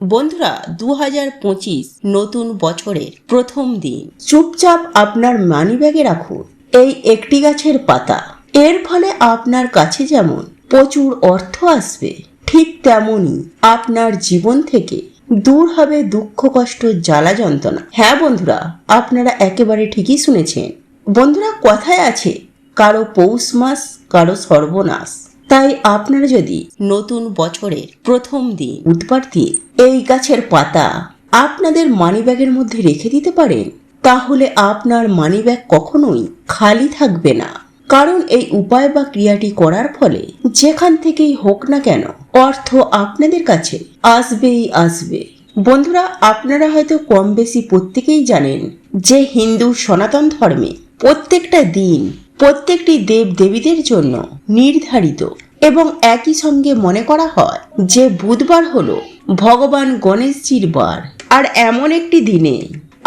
বন্ধুরা দু হাজার পঁচিশ নতুন বছরের প্রথম দিন। চুপচাপ আপনার মানিব্যাগে রাখুন, এই একটি গাছের পাতা। এর ফলে আপনার কাছে যেমন প্রচুর অর্থ আসবে, ঠিক তেমনই আপনার জীবন থেকে দূর হবে দুঃখ, কষ্ট, জ্বালা, যন্ত্রণা। হ্যাঁ বন্ধুরা, আপনারা একেবারে ঠিকই শুনেছেন। বন্ধুরা, কথায় আছে, কারও পৌষ মাস, কারও সর্বনাশ। তাই আপনারা যদি নতুন বছরের প্রথম দিন বুধবার দিয়ে এই গাছের পাতা আপনাদের মানিব্যাগের মধ্যে রেখে দিতে পারেন, তাহলে আপনার মানিব্যাগ কখনোই খালি থাকবে না। কারণ এই উপায় বা ক্রিয়াটি করার ফলে যেখান থেকেই হোক না কেন অর্থ আপনাদের কাছে আসবেই আসবে। বন্ধুরা, আপনারা হয়তো কম বেশি প্রত্যেকেই জানেন যে হিন্দু সনাতন ধর্মে প্রত্যেকটা দিন প্রত্যেকটি দেব দেবীদের জন্য নির্ধারিত এবং একই সঙ্গে মনে করা হয় যে বুধবার হলো ভগবান গণেশজির বার। আর এমন একটি দিনে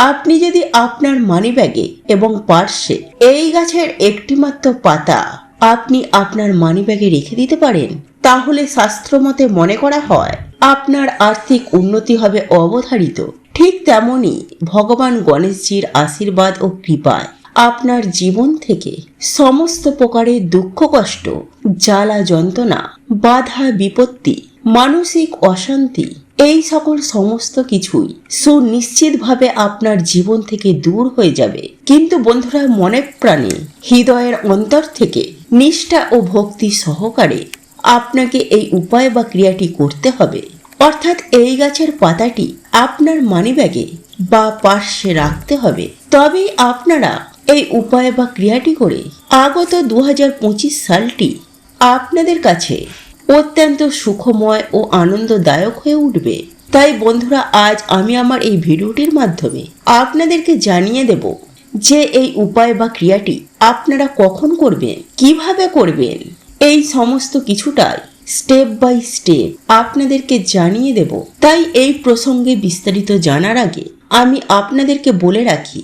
আপনি যদি আপনার মানিব্যাগে এবং পার্শ্বে এই গাছের একটিমাত্র পাতা আপনি আপনার মানিব্যাগে রেখে দিতে পারেন, তাহলে শাস্ত্রমতে মনে করা হয় আপনার আর্থিক উন্নতি হবে অবধারিত। ঠিক তেমনই ভগবান গণেশজির আশীর্বাদ ও কৃপায়। আপনার জীবন থেকে সমস্ত প্রকারের দুঃখ, কষ্ট, জ্বালা, যন্ত্রণা, বাধা, বিপত্তি, মানসিক অশান্তি, এই সকল সমস্ত কিছুই সুনিশ্চিতভাবে আপনার জীবন থেকে দূর হয়ে যাবে। কিন্তু বন্ধুরা, মনে প্রাণে, হৃদয়ের অন্তর থেকে নিষ্ঠা ও ভক্তি সহকারে আপনাকে এই উপায় বা ক্রিয়াটি করতে হবে। অর্থাৎ এই গাছের পাতাটি আপনার মানিব্যাগে বা পার্শ্বে রাখতে হবে। তবেই আপনারা এই উপায় বা ক্রিয়াটি করে আগত দু হাজার পঁচিশ সালটি আপনাদের কাছে অত্যন্ত সুখময় ও আনন্দদায়ক হয়ে উঠবে। তাই বন্ধুরা, আজ আমি আমার এই ভিডিওটির মাধ্যমে আপনাদেরকে জানিয়ে দেব যে এই উপায় বা ক্রিয়াটি আপনারা কখন করবেন, কীভাবে করবেন, এই সমস্ত কিছুটাই স্টেপ বাই স্টেপ আপনাদেরকে জানিয়ে দেব। তাই এই প্রসঙ্গে বিস্তারিত জানার আগে আমি আপনাদেরকে বলে রাখি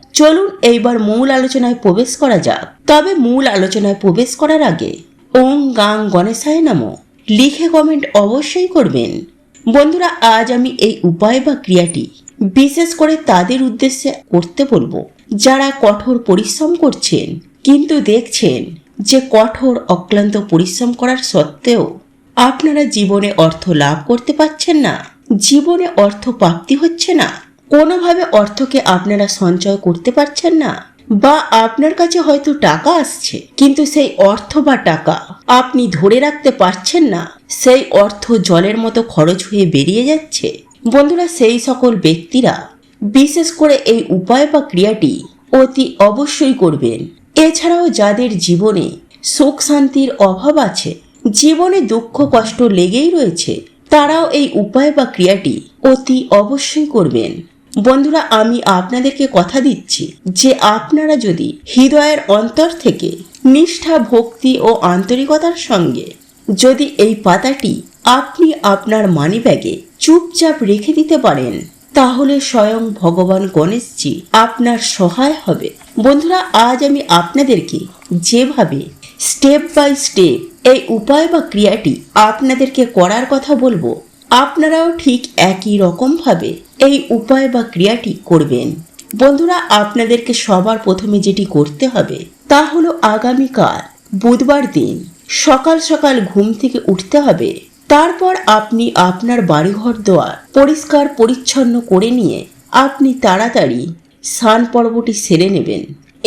চলুন এইবার মূল আলোচনায় প্রবেশ করা যাক। তবে মূল আলোচনায় প্রবেশ করার আগে ওং গাং গণেশায় নাম। লিখে কমেন্ট অবশ্যই করবেন। বন্ধুরা, আজ আমি এই উপায় বা ক্রিয়াটি বিশেষ করে তাদের উদ্দেশ্যে করতে বলব। যারা কঠোর পরিশ্রম করছেন, কিন্তু দেখছেন যে কঠোর, অক্লান্ত পরিশ্রম করার সত্ত্বেও আপনারা জীবনে অর্থ লাভ করতে পারছেন না, জীবনে অর্থ প্রাপ্তি হচ্ছে না। কোনোভাবে অর্থকে আপনারা সঞ্চয় করতে পারছেন না, বা আপনার কাছে হয়তো টাকা আসছে, কিন্তু সেই অর্থ বা টাকা আপনি ধরে রাখতে পারছেন না, সেই অর্থ জলের মতো খরচ হয়ে বেরিয়ে যাচ্ছে। বন্ধুরা, সেই সকল ব্যক্তিরা বিশেষ করে এই উপায় বা ক্রিয়াটি অতি অবশ্যই করবেন। এছাড়াও যাদের জীবনে সুখ শান্তির অভাব আছে, জীবনে দুঃখ কষ্ট লেগেই রয়েছে, তারাও এই উপায় বা ক্রিয়াটি অতি অবশ্যই করবেন। বন্ধুরা, আমি আপনাদেরকে কথা দিচ্ছি যে আপনারা যদি হৃদয়ের অন্তর থেকে নিষ্ঠা, ভক্তি ও আন্তরিকতার সঙ্গে যদি এই পাতাটি আপনি আপনার মানিব্যাগে চুপচাপ রেখে দিতে পারেন, তাহলে স্বয়ং ভগবান গণেশজি আপনার সহায় হবে। বন্ধুরা, আজ আমি আপনাদেরকে যেভাবে স্টেপ বাই স্টেপ এই উপায় বা ক্রিয়াটি আপনাদেরকে করার কথা বলব, আপনারাও ঠিক একই রকমভাবে এই উপায় বা ক্রিয়াটি করবেন। বন্ধুরা, আপনাদেরকে সবার প্রথমে যেটি করতে হবে, তা হলো আগামীকাল, বুধবার দিন, সকাল সকাল ঘুম থেকে উঠতে হবে। তারপর আপনি আপনার বাড়িঘর দোয়ার পরিষ্কার পরিচ্ছন্ন করে নিয়ে আপনি তাড়াতাড়ি স্নান পর্বটি সেরে নেবেন।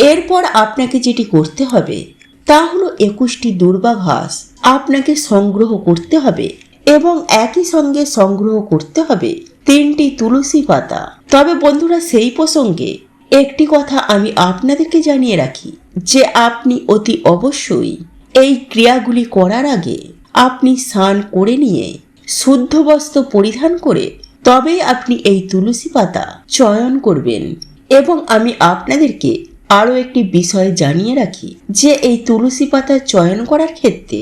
এরপর আপনাকে যেটি করতে হবে, তা হলো একুশটি দুর্বা ঘাস আপনাকে সংগ্রহ করতে হবে এবং একই সঙ্গে সংগ্রহ করতে হবে তিনটি তুলসী পাতা। তবে বন্ধুরা, সেই প্রসঙ্গে একটি কথা আমি আপনাদেরকে জানিয়ে রাখি, যে আপনি অতি অবশ্যই এই ক্রিয়াগুলি করার আগে আপনি স্নান করে নিয়ে শুদ্ধ বস্ত্র পরিধান করে তবেই আপনি এই তুলসী পাতা চয়ন করবেন। এবং আমি আপনাদেরকে আরও একটি বিষয় জানিয়ে রাখি, যে এই তুলসী পাতা চয়ন করার ক্ষেত্রে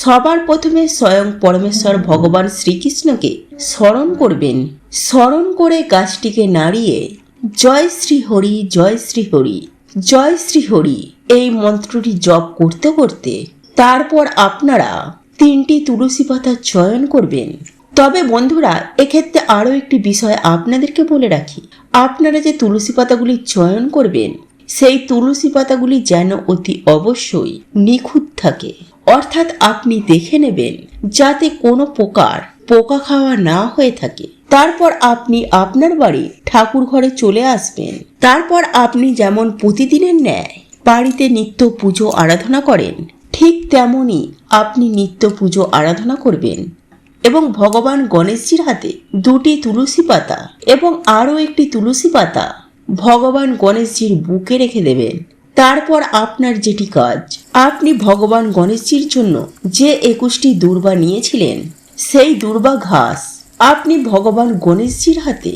সবার প্রথমে স্বয়ং পরমেশ্বর ভগবান শ্রীকৃষ্ণকে স্মরণ করবেন। স্মরণ করে গাছটিকে নাড়িয়ে, জয় শ্রী হরি, জয় শ্রী হরি, জয় শ্রী হরি এই মন্ত্রটি জপ করতে করতে তারপর আপনারা তিনটি তুলসী পাতা চয়ন করবেন। তবে বন্ধুরা, এক্ষেত্রে আরও একটি বিষয় আপনাদেরকে বলে রাখি। আপনারা যে তুলসী পাতাগুলি চয়ন করবেন, সেই তুলসী পাতাগুলি যেন অতি অবশ্যই নিখুঁত থাকে। অর্থাৎ আপনি দেখে নেবেন, যাতে কোনো প্রকার পোকা খাওয়া না হয়ে থাকে। তারপর আপনি আপনার বাড়ি ঠাকুর ঘরে চলে আসবেন। তারপর আপনি যেমন প্রতিদিনের ন্যায় বাড়িতে নিত্য পুজো আরাধনা করেন, ঠিক তেমনই আপনি নিত্য পুজো আরাধনা করবেন এবং ভগবান গণেশজির হাতে দুটি তুলসী পাতা এবং আরও একটি তুলসী পাতা ভগবান গণেশজির বুকে রেখে দেবেন। তারপর আপনার যেটি কাজ, আপনি ভগবান গণেশজির জন্য যে একুশটি দুর্বা নিয়েছিলেন সেই দুর্বা ঘাস আপনি ভগবান গণেশজির হাতে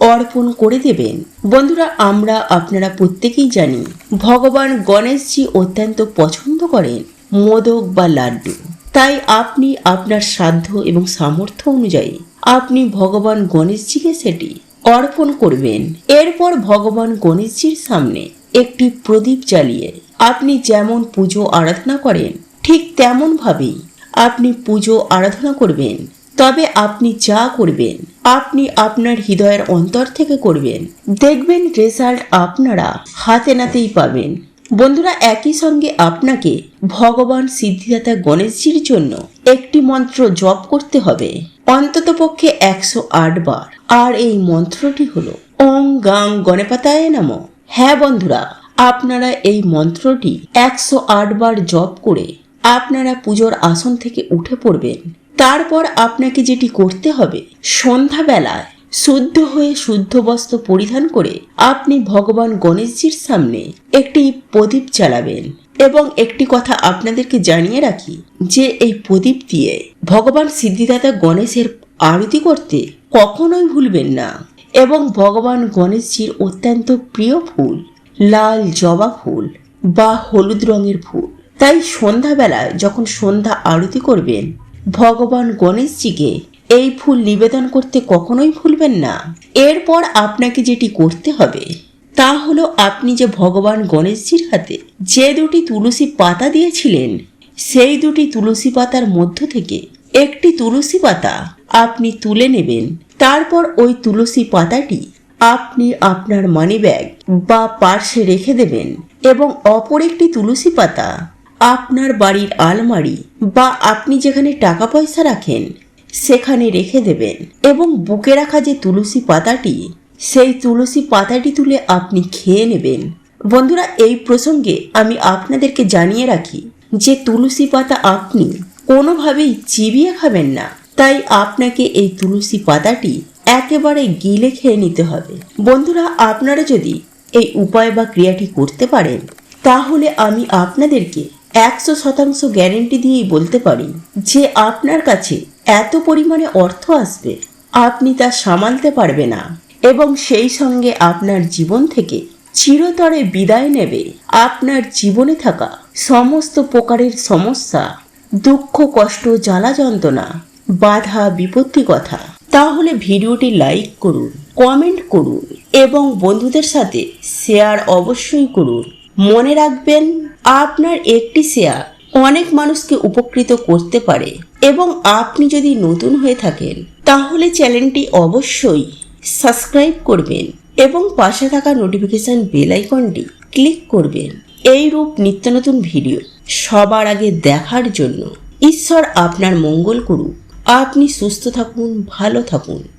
অর্পণ করে দেবেন। বন্ধুরা, আমরা আপনারা প্রত্যেকেই জানি, ভগবান গণেশজি অত্যন্ত পছন্দ করেন মোদক বা লাড্ডু। তাই আপনি আপনার সাধ্য এবং সামর্থ্য অনুযায়ী আপনি ভগবান গণেশজিকে সেটি অর্পণ করবেন। এরপর ভগবান গণেশজির সামনে একটি প্রদীপ জ্বালিয়ে আপনি যেমন পুজো আরাধনা করেন, ঠিক তেমন ভাবেই আপনি পুজো আরাধনা করবেন, তবে আপনি যা করবেন, আপনি আপনার হৃদয়ের অন্তর থেকে করবেন। দেখবেন রেজাল্ট আপনারা হাতে নাতেই পাবেন। বন্ধুরা, একই সঙ্গে আপনাকে ভগবান সিদ্ধিদাতা গণেশজির জন্য একটি মন্ত্র জপ করতে হবে। অন্ততপক্ষে একশো আট বার। আর এই মন্ত্রটি হল, ওং গাং গণেপাতায় নাম। হ্যাঁ বন্ধুরা, আপনারা এই মন্ত্রটি একশো আট বার জপ করে আপনারা পুজোর আসন থেকে উঠে পড়বেন। তারপর আপনাকে যেটি করতে হবে, সন্ধ্যাবেলায় শুদ্ধ হয়ে শুদ্ধ বস্ত্র পরিধান করে আপনি ভগবান গণেশজির সামনে একটি প্রদীপ জ্বালাবেন এবং একটি কথা আপনাদেরকে জানিয়ে রাখি যে এই প্রদীপ দিয়ে ভগবান সিদ্ধিদাতা গণেশের আরতি করতে কখনোই ভুলবেন না এবং ভগবান গণেশজির অত্যন্ত প্রিয় ফুল, লাল জবা ফুল বা হলুদ রঙের ফুল। তাই সন্ধ্যাবেলায় যখন সন্ধ্যা আরতি করবেন, ভগবান গণেশজিকে এই ফুল নিবেদন করতে কখনোই ভুলবেন না। এরপর আপনাকে যেটি করতে হবে, তা হলো আপনি যে ভগবান গণেশজির হাতে যে দুটি তুলসী পাতা দিয়েছিলেন, সেই দুটি তুলসী পাতার মধ্য থেকে একটি তুলসী পাতা আপনি তুলে নেবেন। তারপর ওই তুলসী পাতাটি আপনি আপনার মানি ব্যাগ বা পার্সে রেখে দেবেন এবং অপর একটি তুলসী পাতা আপনার বাড়ির আলমারি বা আপনি যেখানে টাকা পয়সা রাখেন, সেখানে রেখে দেবেন এবং বুকে রাখা যে তুলসী পাতাটি, সেই তুলসী পাতাটি তুলে আপনি খেয়ে নেবেন। বন্ধুরা, এই প্রসঙ্গে আমি আপনাদেরকে জানিয়ে রাখি যে তুলসী পাতা আপনি কোনোভাবেই চিবিয়ে খাবেন না। তাই আপনাকে এই তুলসী পাতাটি একেবারে গিলে খেয়ে নিতে হবে। বন্ধুরা, আপনারা যদি এই উপায় বা ক্রিয়াটি করতে পারেন, তাহলে আমি আপনাদেরকে একশো শতাংশ গ্যারেন্টি দিয়েই বলতে পারি যে আপনার কাছে এত পরিমাণে অর্থ আসবে, আপনি তা সামালতে পারবে না এবং সেই সঙ্গে আপনার জীবন থেকে চিরতরে বিদায় নেবে। আপনার জীবনে থাকা সমস্ত প্রকারের সমস্যা, দুঃখ, কষ্ট, জ্বালা যন্ত্রণা, বাধা, বিপত্তি কথা। তাহলে ভিডিওটি লাইক করুন, কমেন্ট করুন এবং বন্ধুদের সাথে শেয়ার অবশ্যই করুন। মনে রাখবেন, আপনার একটি শেয়ার অনেক মানুষকে উপকৃত করতে পারে এবং আপনি যদি নতুন হয়ে থাকেন, তাহলে চ্যানেলটি অবশ্যই সাবস্ক্রাইব করবেন এবং পাশে থাকা নোটিফিকেশন বেল আইকনটি ক্লিক করবেন। এই রূপ নিত্য নতুন ভিডিও সবার আগে দেখার জন্য ঈশ্বর আপনার মঙ্গল করুক। আপনি সুস্থ থাকুন, ভালো থাকুন।